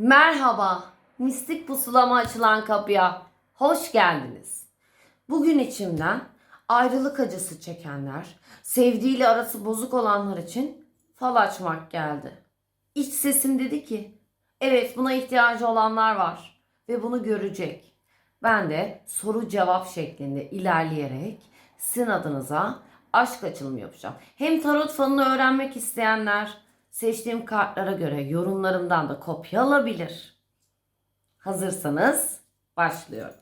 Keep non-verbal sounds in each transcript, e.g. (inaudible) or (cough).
Merhaba, mistik pusulama açılan kapıya hoş geldiniz. Bugün içimden ayrılık acısı çekenler, sevdiğiyle arası bozuk olanlar için fal açmak geldi. İç sesim dedi ki, evet buna ihtiyacı olanlar var ve bunu görecek. Ben de soru cevap şeklinde ilerleyerek sizin adınıza aşk açılımı yapacağım. Hem tarot falını öğrenmek isteyenler seçtiğim kartlara göre yorumlarımdan da kopya alabilir. Hazırsanız başlıyorum.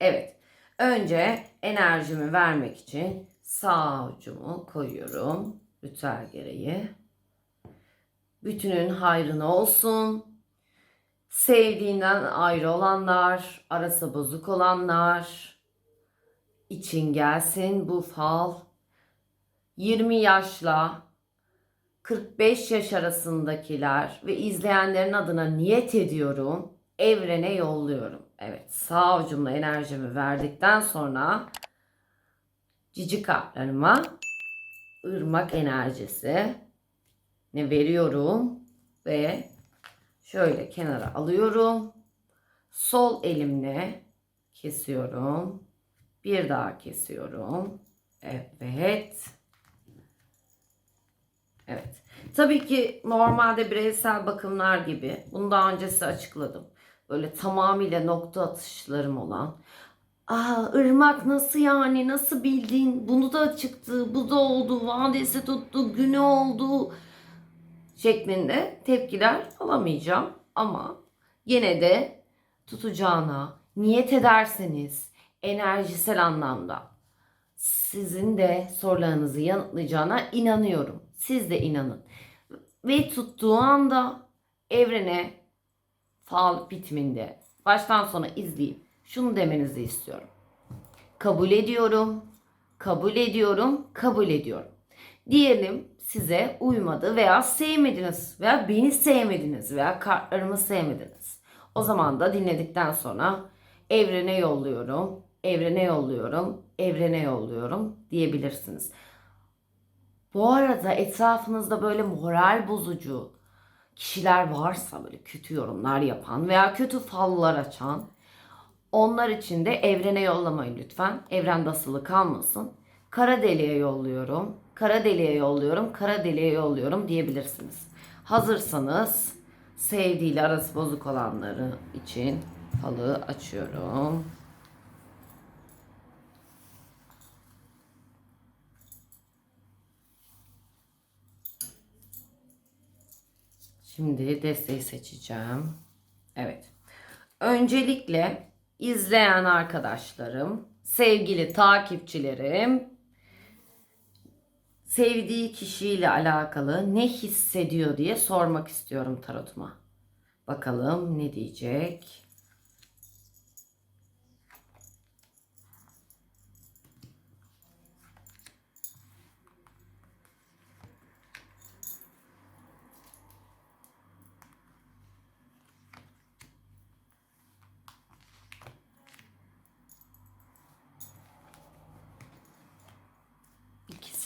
Evet. Önce enerjimi vermek için sağ ucumu koyuyorum. Ritüel gereği. Bütünün hayrına olsun. Sevdiğinden ayrı olanlar, arası bozuk olanlar için gelsin bu fal. 20 yaşla 45 yaş arasındakiler ve izleyenlerin adına niyet ediyorum. Evrene yolluyorum. Evet sağ ucumla enerjimi verdikten sonra cici kartlarıma ırmak enerjisi ne veriyorum ve şöyle kenara alıyorum. Sol elimle kesiyorum. Bir daha kesiyorum. Evet. Evet. Tabii ki normalde bireysel bakımlar gibi bunu daha önce size açıkladım. Böyle tamamıyla nokta atışlarım olan. Aa ırmak nasıl yani nasıl bildin bunu da çıktı bu da oldu vadesi tuttu günü oldu şeklinde tepkiler alamayacağım. Ama yine de tutacağına niyet ederseniz enerjisel anlamda sizin de sorularınızı yanıtlayacağına inanıyorum. Siz de inanın. Ve tuttuğu anda evrene fal bitiminde baştan sona izleyip şunu demenizi istiyorum. Kabul ediyorum, kabul ediyorum, kabul ediyorum. Diyelim size uymadı veya sevmediniz veya beni sevmediniz veya kartlarımı sevmediniz. O zaman da dinledikten sonra evrene yolluyorum, evrene yolluyorum, evrene yolluyorum diyebilirsiniz. Bu arada etrafınızda böyle moral bozucu kişiler varsa böyle kötü yorumlar yapan veya kötü fallar açan onlar için de evrene yollamayın lütfen. Evrende asılı kalmasın. Kara deliğe yolluyorum. Kara deliğe yolluyorum. Kara deliğe yolluyorum diyebilirsiniz. Hazırsanız sevdiğiyle arası bozuk olanları için falı açıyorum. Şimdi desteği seçeceğim. Evet. Öncelikle izleyen arkadaşlarım, sevgili takipçilerim, sevdiği kişiyle alakalı ne hissediyor diye sormak istiyorum tarotuma. Bakalım ne diyecek?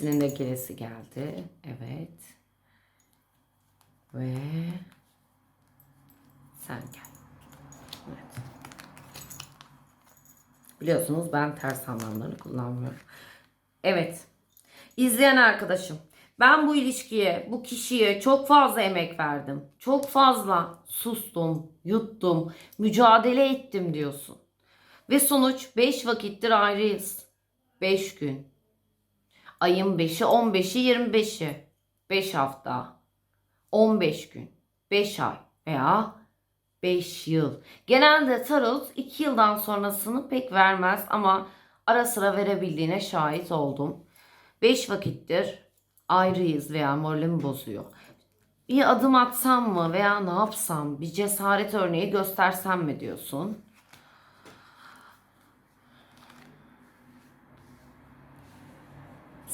İkisinin de gerisi geldi. Evet. Ve sen gel. Evet. Biliyorsunuz ben ters anlamlarını kullanmıyorum. Evet. İzleyen arkadaşım. Ben bu ilişkiye, bu kişiye çok fazla emek verdim. Çok fazla sustum, yuttum, mücadele ettim diyorsun. Ve sonuç 5 vakittir ayrıyız. 5 gün. Ayın 5'i, 15'i, 25'i. 5 hafta. 15 gün. 5 ay veya 5 yıl. Genelde tarot 2 yıldan sonrasını pek vermez ama ara sıra verebildiğine şahit oldum. 5 vakittir ayrıyız veya moralimi bozuyor. Bir adım atsam mı veya ne yapsam bir cesaret örneği göstersem mi diyorsun?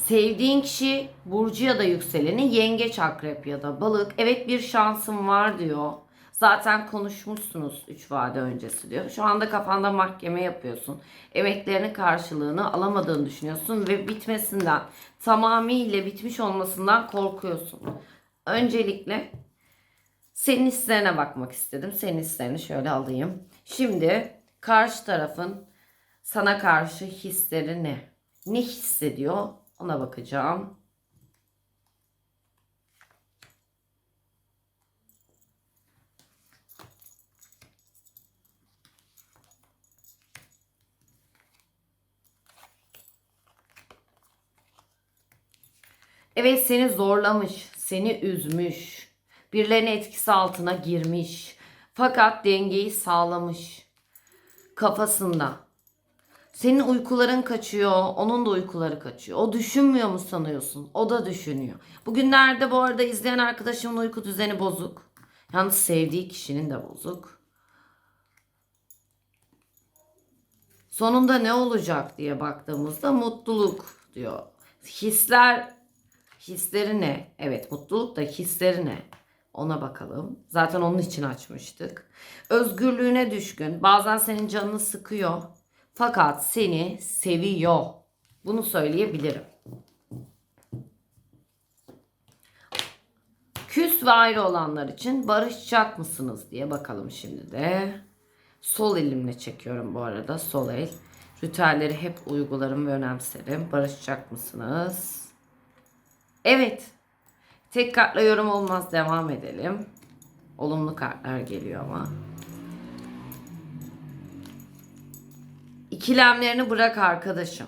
Sevdiğin kişi burcu ya da yükseleni yengeç, akrep ya da balık. Evet bir şansım var diyor. Zaten konuşmuşsunuz 3 vade öncesi diyor. Şu anda kafanda mahkeme yapıyorsun. Emeklerinin karşılığını alamadığını düşünüyorsun ve bitmesinden, tamamıyla bitmiş olmasından korkuyorsun. Öncelikle Senin hislerine bakmak istedim. Senin hislerini şöyle alayım. Şimdi karşı tarafın sana karşı hisleri ne? Ne hissediyor? Ona bakacağım. Evet seni zorlamış, seni üzmüş, birilerinin etkisi altına girmiş. Fakat dengeyi sağlamış kafasında. Senin uykuların kaçıyor, onun da uykuları kaçıyor. O düşünmüyor mu sanıyorsun? O da düşünüyor. Bugünlerde bu arada izleyen arkadaşımın uyku düzeni bozuk. Yalnız sevdiği kişinin de bozuk. Sonunda ne olacak diye baktığımızda mutluluk diyor. Hisler hisleri ne? Evet mutluluk da hisleri ne? Ona bakalım. Zaten onun için açmıştık. Özgürlüğüne düşkün. Bazen senin canını sıkıyor. Fakat seni seviyor. Bunu söyleyebilirim. Küs ve ayrı olanlar için barışacak mısınız diye bakalım şimdi de. Sol elimle çekiyorum bu arada. Sol el. Ritüelleri hep uygularım ve önemserim. Barışacak mısınız? Evet. Tek kartla yorum olmaz. Devam edelim. Olumlu kartlar geliyor ama. İkilemlerini bırak arkadaşım.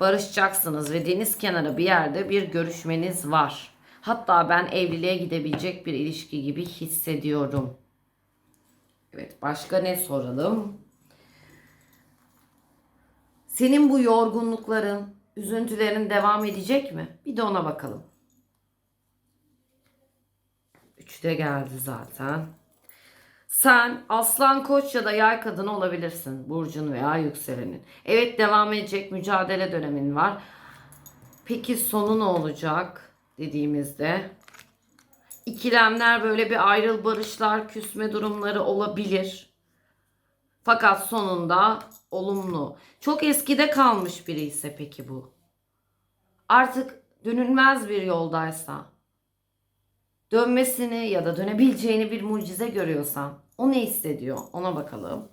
Barışacaksınız ve deniz kenarı bir yerde bir görüşmeniz var. Hatta ben evliliğe gidebilecek bir ilişki gibi hissediyorum. Evet, başka ne soralım? Senin bu yorgunlukların, üzüntülerin devam edecek mi? Bir de ona bakalım. Üçte geldi zaten. Sen aslan koç ya da yay kadını olabilirsin. Burcun veya yükselenin. Evet devam edecek mücadele dönemin var. Peki sonu ne olacak dediğimizde? İkilemler böyle bir ayrıl barışlar, küsme durumları olabilir. Fakat sonunda olumlu. Çok eskide kalmış biri ise peki bu. Artık dönülmez bir yoldaysa dönmesini ya da dönebileceğini bir mucize görüyorsan o ne hissediyor ona bakalım.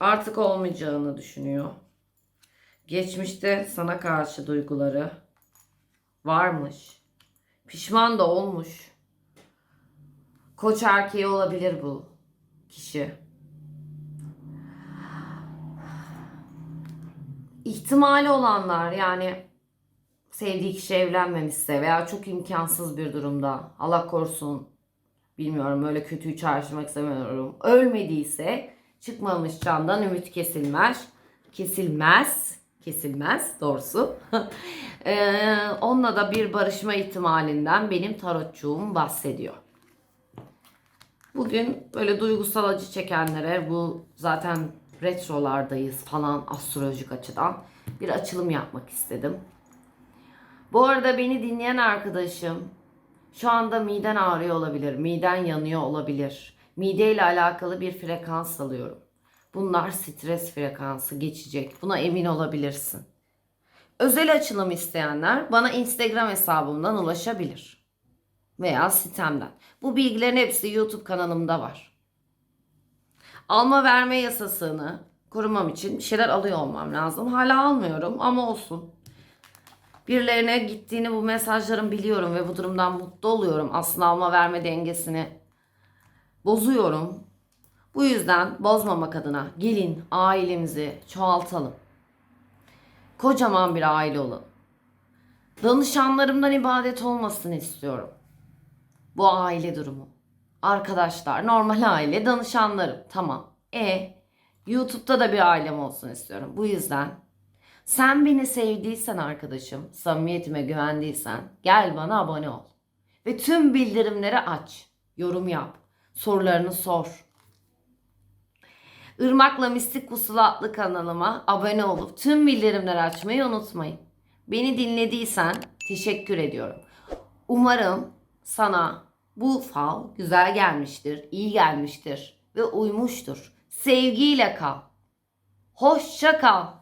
Artık olmayacağını düşünüyor. Geçmişte sana karşı duyguları varmış. Pişman da olmuş. Koç erkeği olabilir bu kişi. İhtimali olanlar yani sevdiği kişi evlenmemişse veya çok imkansız bir durumda Allah korusun bilmiyorum öyle kötüyü çağrıştırmak istemiyorum. Ölmediyse çıkmamış candan ümit kesilmez. Kesilmez. Kesilmez doğrusu. (laughs) ee, onunla da bir barışma ihtimalinden benim tarotçuğum bahsediyor. Bugün böyle duygusal acı çekenlere bu zaten retrolardayız falan astrolojik açıdan bir açılım yapmak istedim. Bu arada beni dinleyen arkadaşım şu anda miden ağrıyor olabilir, miden yanıyor olabilir. Mide ile alakalı bir frekans alıyorum. Bunlar stres frekansı geçecek. Buna emin olabilirsin. Özel açılım isteyenler bana Instagram hesabımdan ulaşabilir. Veya sitemden. Bu bilgilerin hepsi YouTube kanalımda var alma verme yasasını korumam için bir şeyler alıyor olmam lazım. Hala almıyorum ama olsun. Birilerine gittiğini bu mesajların biliyorum ve bu durumdan mutlu oluyorum. Aslında alma verme dengesini bozuyorum. Bu yüzden bozmamak adına gelin ailemizi çoğaltalım. Kocaman bir aile olalım. Danışanlarımdan ibadet olmasını istiyorum. Bu aile durumu. Arkadaşlar, normal aile, danışanlarım. Tamam. E YouTube'da da bir ailem olsun istiyorum. Bu yüzden sen beni sevdiysen arkadaşım, samimiyetime güvendiysen gel bana abone ol. Ve tüm bildirimleri aç. Yorum yap. Sorularını sor. Irmak'la Mistik Pusula adlı kanalıma abone olup tüm bildirimleri açmayı unutmayın. Beni dinlediysen teşekkür ediyorum. Umarım sana bu fal güzel gelmiştir, iyi gelmiştir ve uymuştur. Sevgiyle kal. Hoşça kal.